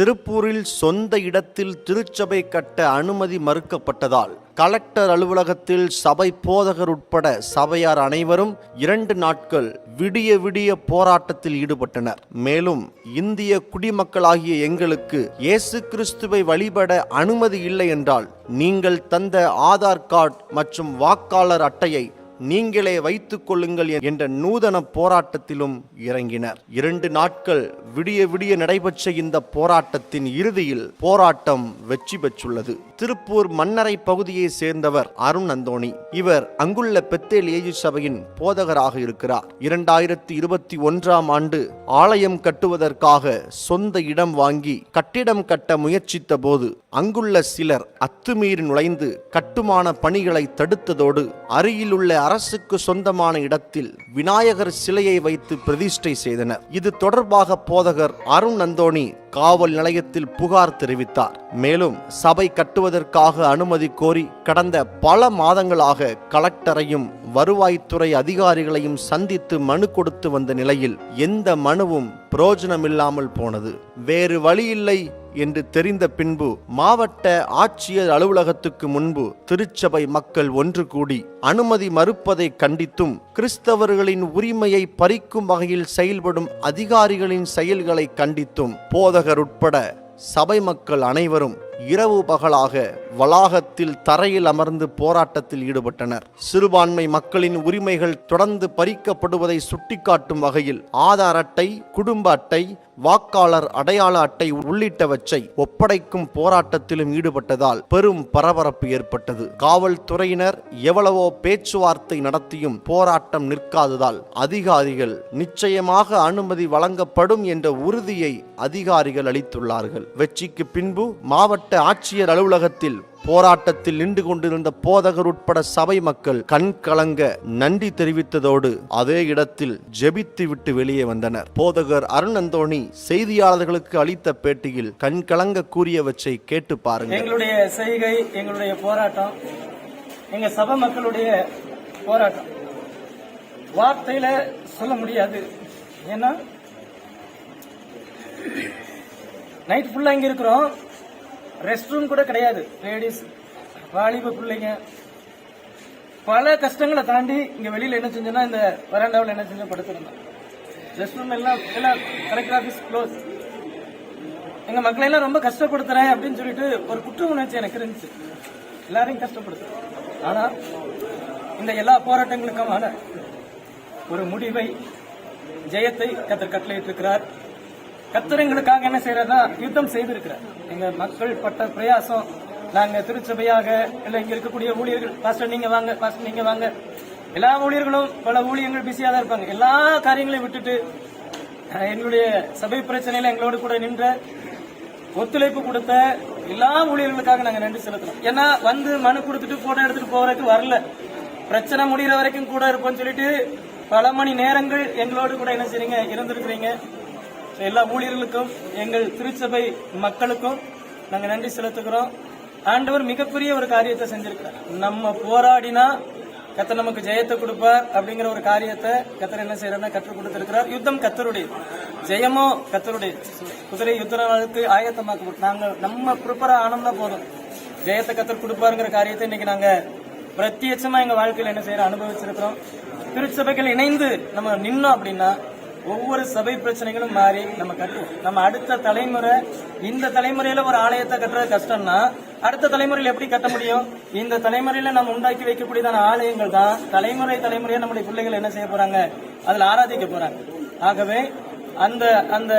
திருப்பூரில் சொந்த இடத்தில் திருச்சபை கட்ட அனுமதி மறுக்கப்பட்டதால் கலெக்டர் அலுவலகத்தில் சபை போதகர் உட்பட சபையார் அனைவரும் இரண்டு நாட்கள் விடிய விடிய போராட்டத்தில் ஈடுபட்டனர். மேலும் இந்திய குடிமக்களாகிய எங்களுக்கு இயேசு கிறிஸ்துவை வழிபட அனுமதி இல்லை என்றால் நீங்கள் தந்த ஆதார் கார்டு மற்றும் வாக்காளர் அட்டையை நீங்களே வைத்துக் கொள்ளுங்கள் என்ற நூதன போராட்டத்திலும் இறங்கினர். இரண்டு நாட்கள் விடிய விடிய நடைபெற்ற இந்த போராட்டத்தின் இறுதியில் போராட்டம் வெற்றி பெற்றுள்ளது. திருப்பூர் மன்னரை பகுதியை சேர்ந்தவர் அருண் அந்தோணி இவர் அங்குள்ள பெத்தேல் ஏஜு சபையின் போதகராக இருக்கிறார். இரண்டாயிரத்தி இருபத்தி ஒன்றாம் ஆண்டு ஆலயம் கட்டுவதற்காக சொந்த இடம் வாங்கி கட்டிடம் கட்ட முயற்சித்த போது அங்குள்ள சிலர் அத்துமீறி நுழைந்து கட்டுமான பணிகளை தடுத்ததோடு அருகிலுள்ள அரசுக்கு சொந்தமான இடத்தில் விநாயகர் சிலையை வைத்து பிரதிஷ்டை செய்தனர். இது தொடர்பாக போதகர் அருண் அந்தோணி காவல் நிலையத்தில் புகார் தெரிவித்தார். மேலும் சபை கட்டுவதற்காக அனுமதி கோரி கடந்த பல மாதங்களாக கலெக்டரையும் வருவாய்த்துறை அதிகாரிகளையும் சந்தித்து மனு கொடுத்து வந்த நிலையில் எந்த மனுவும் பிரயோஜனமில்லாமல் போனது. வேறு வழியில்லை என்று தெரிந்த பின்பு மாவட்ட ஆட்சியர் அலுவலகத்துக்கு முன்பு திருச்சபை மக்கள் ஒன்று கூடி அனுமதி மறுப்பதை கண்டித்தும் கிறிஸ்தவர்களின் உரிமையை பறிக்கும் வகையில் செயல்படும் அதிகாரிகளின் செயல்களை கண்டித்தும் போதகர் உட்பட சபை மக்கள் அனைவரும் இரவு பகலாக வளாகத்தில் தரையில் அமர்ந்து போராட்டத்தில் ஈடுபட்டனர். சிறுபான்மை மக்களின் உரிமைகள் தொடர்ந்து பறிக்கப்படுவதை சுட்டிக்காட்டும் வகையில் ஆதார் அட்டை குடும்ப அட்டை வாக்காளர் அடையாள அட்டை உள்ளிட்டவற்றை ஒப்படைக்கும் போராட்டத்திலும் ஈடுபட்டதால் பெரும் பரபரப்பு ஏற்பட்டது. காவல்துறையினர் எவ்வளவோ பேச்சுவார்த்தை நடத்தியும் போராட்டம் நிற்காததால் அதிகாரிகள் நிச்சயமாக அனுமதி வழங்கப்படும் என்ற உறுதியை அதிகாரிகள் அளித்துள்ளார்கள். வெற்றிக்கு பின்பு மாவட்ட மாவட்ட ஆட்சியர் அலுவலகத்தில் போராட்டத்தில் நின்று கொண்டிருந்த போதகர் உட்பட சபை மக்கள் கண் கலங்க நன்றி தெரிவித்ததோடு அதே இடத்தில் ஜெபித்து விட்டு வெளியே வந்தனர். போதகர் அருண் அந்தோணி செய்தியாளர்களுக்கு அளித்த பேட்டியில் கண் கலங்க கூறியவற்றை கேட்டு பாருங்கள். எங்களுடைய செய்கை எங்களுடைய போராட்டம் எங்க சபை மக்களுடைய போராட்டம். வார்த்தையில சொல்ல முடியாது. ஏன்னா நைட் ஃபுல்லா இங்க இருக்கிறோம். ரெஸ்ட் ரூம் கூட கிடையாது. லேடிஸ் வாலிப பிள்ளைங்க. பல கஷ்டங்களை தாண்டி இங்க வெளியில என்ன செஞ்சோம்னா இந்த வராண்டாவில் என்ன செஞ்சோம் படுத்திருந்தோம். ரெஸ்ட் ரூம் எல்லாம் எல்லாம் கலெக்டர் ஆபீஸ் க்ளோஸ் எங்க மக்களை எல்லாம் ரொம்ப கஷ்டப்படுத்துறேன் அப்படின்னு சொல்லிட்டு ஒரு குற்ற உணர்ச்சி எனக்கு இருந்துச்சு. எல்லாரையும் கஷ்டப்படுத்துறேன். ஆனா இந்த எல்லா போராட்டங்களுக்குமான ஒரு முடிவை ஜெயத்தை கத்தர் கட்டளையிட்டிருக்கிறார். கத்திரங்களுக்காக என்ன செய்யறதா? யுத்தம் செய்திருக்கிறார். எங்க மக்கள் பட்ட பிரயாசம் நாங்க திருச்சபையாக இல்ல இங்க இருக்கக்கூடிய ஊழியர்கள் பாஸ்டர் நீங்க வாங்க பாஸ்டர் நீங்க வாங்க. எல்லா ஊழியர்களும் பல ஊழியர்கள் பிஸியா தான் இருப்பாங்க. எல்லா காரியங்களையும் விட்டுட்டு எங்களுடைய சபை பிரச்சனையில எங்களோடு கூட நின்ற ஒத்துழைப்பு கொடுத்த எல்லா ஊழியர்களுக்காக நாங்க நன்றி செலுத்துறோம். ஏன்னா வந்து மனு கொடுத்துட்டு போட்டோ எடுத்துட்டு போறதுக்கு வரல. பிரச்சனை முடிகிற வரைக்கும் கூட இருப்போம்னு சொல்லிட்டு பல மணி நேரங்கள் எங்களோடு கூட என்ன செய்றீங்க? இருந்திருக்கிறீங்க. எல்லா ஊழியர்களுக்கும் எங்கள் திருச்சபை மக்களுக்கும் நாங்க நன்றி செலுத்துகிறோம். ஆண்டவர் மிகப்பெரிய ஒரு காரியத்தை செஞ்சிருக்கிறார். நம்ம போராடினா கத்தர் நமக்கு ஜெயத்தை கொடுப்பார் அப்படிங்கிற ஒரு காரியத்தை கத்தர் என்ன செய்யறா கற்றுக் கொடுத்திருக்கிறார். யுத்தம் கத்தருடைய ஜெயமோ கத்தருடைய குதிரை யுத்த நாளுக்கு ஆயத்தமாக்க நாங்க நம்ம ப்ரிப்பரா ஆனந்தா போதும். ஜெயத்தை கத்தர் கொடுப்பாருங்கிற காரியத்தை இன்னைக்கு நாங்க பிரத்யட்சமா எங்க வாழ்க்கையில என்ன செய்யற அனுபவிச்சிருக்கிறோம். திருச்சபைகள் இணைந்து நம்ம நின்னோம் அப்படின்னா ஒவ்வொரு சபை பிரச்சனைகளும் மாறி நம்ம கட்டுவோம் நம்ம அடுத்த தலைமுறை இந்த தலைமுறையில ஒரு ஆலயத்தை கட்டுறது கஷ்டம்னா அடுத்த தலைமுறையில் எப்படி கட்ட முடியும்? இந்த தலைமுறையில நம்ம உண்டாக்கி வைக்கக்கூடியதான ஆலயங்கள் தான் தலைமுறை தலைமுறையா நம்முடைய பிள்ளைகள் என்ன செய்ய போறாங்க? அதுல ஆராதிக்க போறாங்க. ஆகவே அந்த அந்த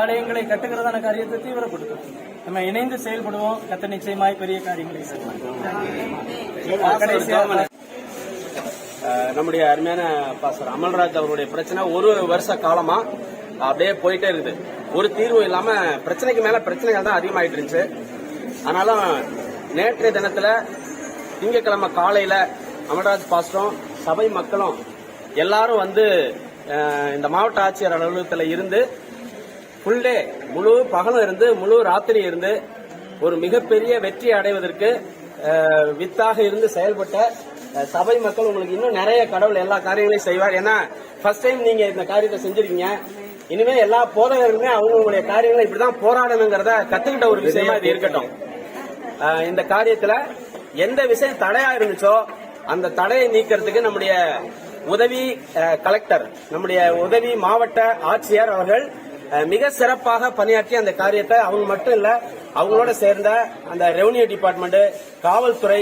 ஆலயங்களை கட்டுகிறதான காரியத்தை தீவிரப்படுத்தும். நம்ம இணைந்து செயல்படுவோம். கத்த நிச்சயமாய் பெரிய காரியங்களை செய்வோம் நம்முடைய அருமையான பாஸ்டர் அமல்ராஜ் அவருடைய பிரச்சனை ஒரு வருஷ காலமா அப்படியே போயிட்டே இருக்குது. ஒரு தீர்வு இல்லாம பிரச்சனைக்கு மேல பிரச்சனைகள் தான் அதிகமாயிட்டு இருந்துச்சு. ஆனாலும் நேற்றைய தினத்துல திங்கட்கிழமை காலையில அமல்ராஜ் பாஸ்டரும் சபை மக்களும் எல்லாரும் வந்து இந்த மாவட்ட ஆட்சியர் அலுவலகத்தில் இருந்து ஃபுல் டே முழு பகலும் இருந்து முழு ராத்திரி இருந்து ஒரு மிகப்பெரிய வெற்றி அடைவதற்கு வித்தாக இருந்து செயல்பட்ட சபை மக்கள் உங்களுக்கு இன்னும் நிறைய கடவுள் எல்லா காரியங்களையும் செய்வார். ஏன்னா ஃபர்ஸ்ட் டைம் நீங்க இந்த காரியத்தை செஞ்சிருக்கீங்க. இனிமே எல்லா போதகர்களுமே அவங்களுடைய காரியங்களை இப்படிதான் போராடணுங்கிறத கத்துக்கிட்ட ஒரு விஷயமா இது இருக்கட்டும். இந்த காரியத்துல எந்த விஷயம் தடையா இருந்துச்சோ அந்த தடையை நீக்கிறதுக்கு நம்முடைய உதவி கலெக்டர் நம்முடைய உதவி மாவட்ட ஆட்சியர் அவர்கள் மிக சிறப்பாக பணியாற்றி அந்த காரியத்தை அவங்க மட்டும் இல்ல அவங்களோட சேர்ந்த அந்த ரெவன்யூ டிபார்ட்மெண்ட் காவல்துறை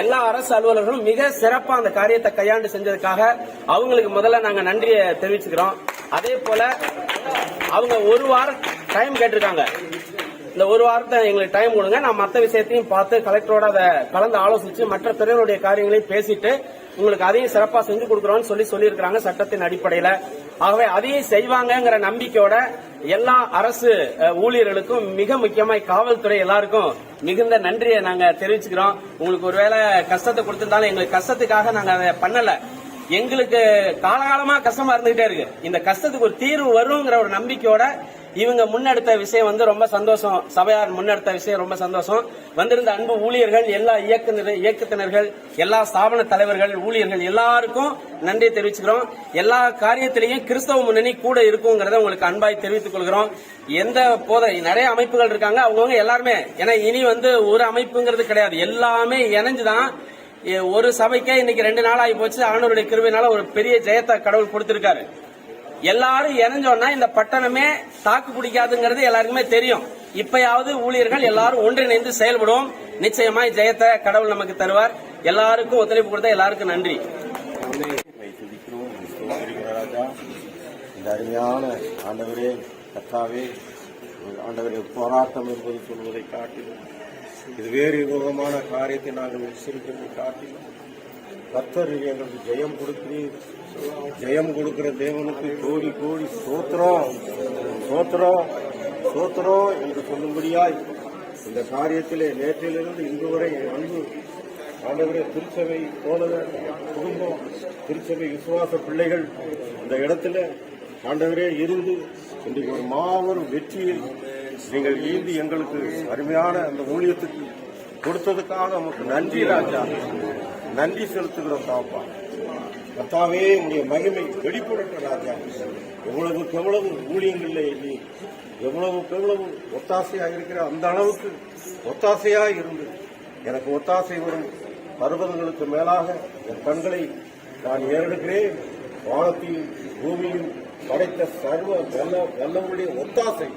எல்லா அரசு அலுவலர்களும் மிக சிறப்பா அந்த காரியத்தை கையாண்டு செஞ்சதுக்காக அவங்களுக்கு முதல்ல நாங்க நன்றியை தெரிவிச்சுக்கிறோம். அதே போல அவங்க ஒரு வாரம் டைம் கேட்டிருக்காங்க. இந்த ஒரு வாரத்தை எங்களுக்கு டைம் கொடுங்க. நான் மற்ற விஷயத்தையும் பார்த்து கலெக்டரோட அதை கலந்து ஆலோசிச்சு மற்ற துறையினுடைய காரியங்களையும் பேசிட்டு உங்களுக்கு அதையும் சிறப்பா செஞ்சு கொடுக்குறோம்னு சொல்லி சொல்லியிருக்கிறாங்க சட்டத்தின் அடிப்படையில. ஆகவே அதையும் செய்வாங்கங்கிற நம்பிக்கையோட எல்லா அரசு ஊழியர்களுக்கும் மிக முக்கியமாக காவல்துறை எல்லாருக்கும் மிகுந்த நன்றியை நாங்க தெரிவிச்சுக்கிறோம். உங்களுக்கு ஒருவேளை கஷ்டத்தை கொடுத்திருந்தாலும் எங்களுக்கு கஷ்டத்துக்காக நாங்க அதை பண்ணல. எங்களுக்கு காலகாலமா கஷ்டமா இருந்துகிட்டே இருக்கு. இந்த கஷ்டத்துக்கு ஒரு தீர்வு வருங்கிற ஒரு நம்பிக்கையோட இவங்க முன்னெடுத்த விஷயம் வந்து ரொம்ப சந்தோஷம். சபையார் முன்னெடுத்த விஷயம் ரொம்ப சந்தோஷம். வந்திருந்த அன்பு ஊழியர்கள் எல்லா இயக்குனர் இயக்கத்தினர்கள் எல்லா ஸ்தாபன தலைவர்கள் ஊழியர்கள் எல்லாருக்கும் நன்றி தெரிவிச்சுக்கிறோம். எல்லா காரியத்திலையும் கிறிஸ்தவ முன்னணி கூட இருக்குங்கிறத உங்களுக்கு அன்பாய் தெரிவித்துக் கொள்கிறோம். எந்த போத நிறைய அமைப்புகள் இருக்காங்க. அவங்கவுங்க எல்லாருமே ஏன்னா இனி வந்து ஒரு அமைப்புங்கிறது கிடையாது. எல்லாமே இணைஞ்சுதான். ஒரு சபைக்கே இன்னைக்கு ரெண்டு நாள் ஆகி போச்சு. ஆனவருடைய கிருவினால ஒரு பெரிய ஜெயத்தை கடவுள் கொடுத்திருக்காரு. எல்லாரும் இணைஞ்சோன்னா இந்த பட்டணமே தாக்கு பிடிக்காதுங்கிறது எல்லாருக்குமே தெரியும். இப்பயாவது ஊழியர்கள் எல்லாரும் ஒன்றிணைந்து செயல்படுவோம். நிச்சயமாய் ஜெயத்தை கடவுள் நமக்கு தருவார். எல்லாருக்கும் ஒத்துழைப்பு கொடுத்த எல்லாருக்கும் நன்றி. ராஜா இந்த அருமையான ஆண்டவரே கத்தாவே ஆண்டவரே போராட்டம் என்பது சொல்வதை காட்டிலும் இது வேறு விதமான காரியத்தை நாங்கள் உச்சரிக்கிறதை காட்டிலும் கர்த்தர் எங்களுக்கு ஜெயம் கொடுக்கிறீர். ஜெயம் கொடுக்கிற தேவனுக்கு கோடி கோடி சோத்திரம் சோத்திரம் சோத்திரம் என்று சொல்லும்படியாய் இந்த காரியத்திலே நேற்றிலிருந்து இன்று வரை அன்பு ஆண்டவரே திருச்சபை போலவர் குடும்பம் திருச்சபை விசுவாச பிள்ளைகள் இந்த இடத்துல ஆண்டவரே இருந்து இன்றைக்கு ஒரு மாபெரும் வெற்றியில் நீங்கள் ஈந்தி எங்களுக்கு அருமையான அந்த ஊழியத்துக்கு கொடுத்ததுக்காக நமக்கு நன்றி ராஜா. நன்றி செலுத்துகிறோம் தாப்பா. கத்தாவே உங்களுடைய மகிமை வெளிப்படட்ட ராஜா எவ்வளவுக்கு எவ்வளவு ஊழியங்களில் நீ எவ்வளவுக்கு எவ்வளவு ஒத்தாசையாக இருக்கிற அந்த அளவுக்கு ஒத்தாசையாக இருந்து எனக்கு ஒத்தாசை வரும். பருவதங்களுக்கு மேலாக என் கண்களை நான் ஏறெடுக்கிறேன். வானத்தையும் பூமியும் படைத்த சர்வ வெல்ல வெல்லமுடைய ஒத்தாசை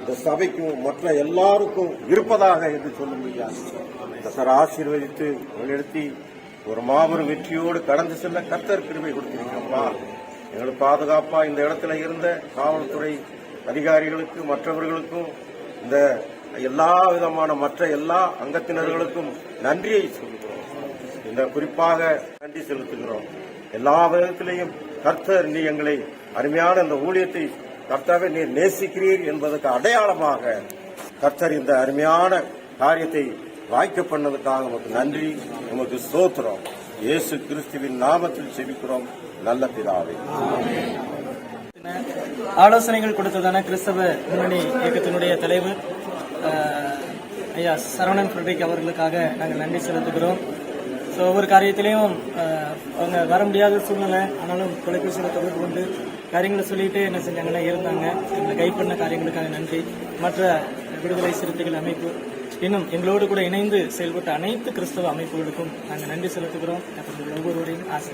இந்த சபைக்கும் மற்ற எல்லாருக்கும் இருப்பதாக என்று சொல்ல முடியாது கத்தர் ஆசீர்வதித்து வழிநடத்தி ஒரு மாபெரும் வெற்றியோடு கடந்து செல்ல கத்தர் கிருபை கொடுத்திருக்கிறப்பா எங்களுக்கு பாதுகாப்பா இந்த இடத்துல இருந்த காவல்துறை அதிகாரிகளுக்கு மற்றவர்களுக்கும் இந்த எல்லா விதமான மற்ற எல்லா அங்கத்தினர்களுக்கும் நன்றியை சொல்கிறோம். இந்த குறிப்பாக நன்றி செலுத்துகிறோம். எல்லா விதத்திலையும் கர்த்தர் நீ எங்களை அருமையான இந்த ஊழியத்தை கர்த்தாக நீர் நேசிக்கிறீர் என்பதற்கு அடையாளமாக கர்த்தர் இந்த அருமையான காரியத்தை வாய்க்க பண்ணதுக்காக உமக்கு நன்றி. உமக்கு சோத்திரம் இயேசு கிறிஸ்துவின் நாமத்தில் செபிக்கிறோம். நல்ல பிதாவே. ஆலோசனைகள் கொடுத்ததான கிறிஸ்தவ முன்னணி இயக்கத்தினுடைய தலைவர் ஐயா சரவணன் ஃபிரடிக் அவர்களுக்காக நாங்கள் நன்றி செலுத்துகிறோம். ஸோ ஒவ்வொரு காரியத்திலையும் அவங்க வர முடியாத சூழ்நிலை ஆனாலும் தொலைபேசியில் தொடர்பு கொண்டு காரியங்களை சொல்லிட்டு என்ன செஞ்சாங்கன்னா இருந்தாங்க. எங்களை கைட் பண்ண காரியங்களுக்காக நன்றி. மற்ற விடுதலை சிறுத்தைகள் அமைப்பு இன்னும் எங்களோடு கூட இணைந்து செயல்பட்ட அனைத்து கிறிஸ்தவ அமைப்புகளுக்கும் நாங்கள் நன்றி செலுத்துகிறோம். அப்புறம் ஒவ்வொருவரையும் ஆசை